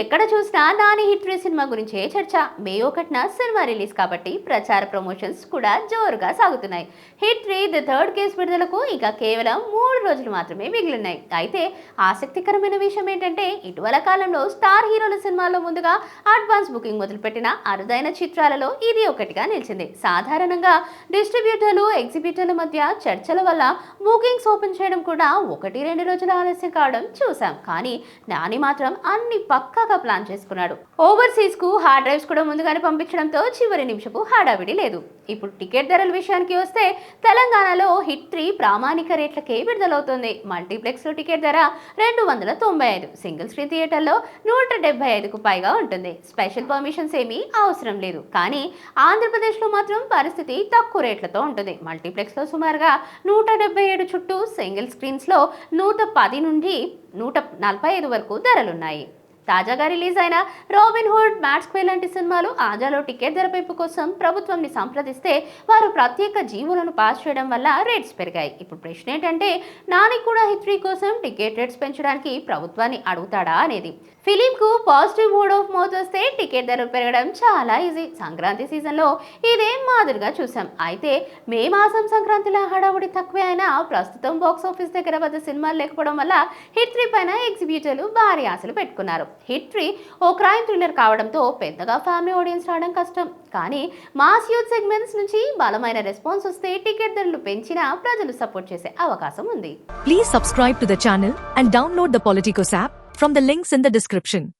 ఎక్కడ చూసినా Nani hit cinema గురించే చర్చ. మే ఒకటిన సినిమా రిలీజ్ కాబట్టి ప్రచార ప్రమోషన్స్ కూడా జోరుగా సాగుతున్నాయి. Hit three the third case విడుదలకు ఇక కేవలం మూడు రోజులు మాత్రమే మిగిలినాయి అయితే ఆసక్తికరమైన విషయం ఏంటంటే ఇటీవల కాలంలో స్టార్ హీరోల సినిమాల్లో ముందుగా అడ్వాన్స్ బుకింగ్ మొదలుపెట్టిన అరుదైన చిత్రాలలో ఇది ఒకటిగా నిలిచింది. సాధారణంగా డిస్ట్రిబ్యూటర్లు ఎగ్జిబ్యూటర్ల మధ్య చర్చల వల్ల బుకింగ్స్ ఓపెన్ చేయడం కూడా ఒకటి రెండు రోజుల ఆలస్యం కావడం చూసాం. కానీ నాని మాత్రం అన్ని బాగా ప్లాన్ చేసుకున్నాడు. ఓవర్సీస్కు హార్డ్ డ్రైవ్స్ కూడా ముందుగానే పంపించడంతో చివరి నిమిషపు హడావిడి లేదు. ఇప్పుడు టికెట్ ధరల విషయానికి వస్తే తెలంగాణలో హిట్ త్రీ ప్రామాణిక రేట్లకే విడుదలవుతుంది. మల్టీప్లెక్స్లో టికెట్ ధర రెండు వందల తొంభై ఐదు సింగిల్ స్క్రీన్ థియేటర్లో నూట డెబ్బై ఐదుకు పైగా ఉంటుంది. స్పెషల్ పర్మిషన్స్ ఏమీ అవసరం లేదు. కానీ ఆంధ్రప్రదేశ్లో మాత్రం పరిస్థితి తక్కువ రేట్లతో ఉంటుంది. మల్టీప్లెక్స్లో సుమారుగా నూట డెబ్బై ఏడు చుట్టూ సింగిల్ స్క్రీన్స్లో నూట పది నుండి నూట నలభై ఐదు వరకు ధరలున్నాయి. తాజాగా రిలీజ్ అయిన రాబిన్ హుడ్ మ్యాట్స్ క్వే లాంటి సినిమాలు ఆజాలో టికెట్ ధర పెంపు కోసం ప్రభుత్వంని సంప్రదిస్తే వారు ప్రత్యేక జీవులను పాస్ చేయడం వల్ల రేట్స్ పెరిగాయి. ఇప్పుడు ప్రశ్న ఏంటంటే నాని కూడా హిత్రీ కోసం టికెట్ రేట్స్ పెంచడానికి ప్రభుత్వాన్ని అడుగుతాడా అనేది. ఫిలింకు పాజిటివ్ మూడ్ ఆఫ్ మౌత్ వస్తే టికెట్ ధరలు పెరగడం చాలా ఈజీ. సంక్రాంతి సీజన్లో ఇదే మాదిరిగా చూసాం అయితే మే మాసం సంక్రాంతిలో హడావుడి తక్కువే అయినా ప్రస్తుతం బాక్స్ ఆఫీస్ దగ్గర వద్ద సినిమాలు లేకపోవడం వల్ల హిట్ త్రీ పైన ఎగ్జిబ్యూటర్లు భారీ ఆశలు పెట్టుకున్నారు. హిట్రీ ఓ క్రైమ్ థ్రిల్లర్ కావడంతో పెద్దగా ఫ్యామిలీ ఆడియన్స్ రావడం కష్టం. కానీ మాస్ యూత్ సెగ్మెంట్స్ నుంచి బలమైన రెస్పాన్స్ వస్తే టికెట్ ధరలు పెంచినా ప్రజలు సపోర్ట్ చేసే అవకాశం ఉంది. Please subscribe to the channel and download the Politicos app from the links in the description